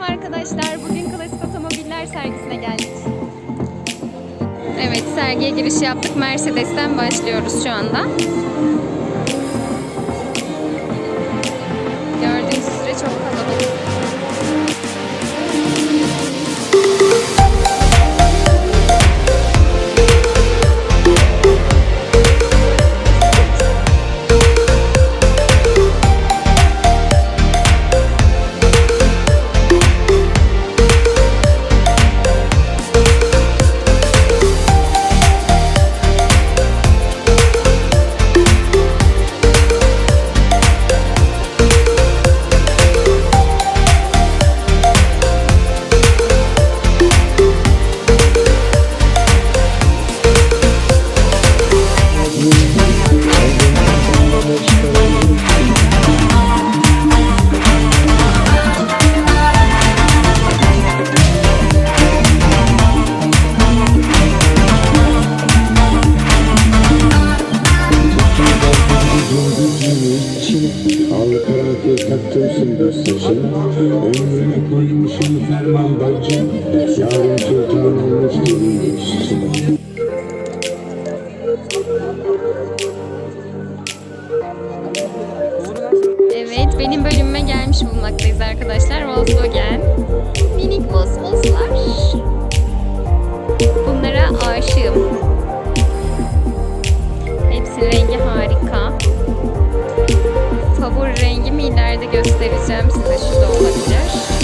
Merhaba arkadaşlar. Bugün klasik otomobiller sergisine geldik. Evet, sergiye giriş yaptık. Mercedes'ten başlıyoruz şu anda. Taktırsın gösterişine Ömrüne koymuşum ferman bacı Yarın çocuğun olmuş gelin üstüne Evet, benim bölümüme gelmiş bulunmaktayız arkadaşlar. Volkswagen. Minik Volkswagen'lar. Bunlara aşığım. Hepsinin rengi harika bu rengimi ileride göstereceğim size. Şu da olabilir.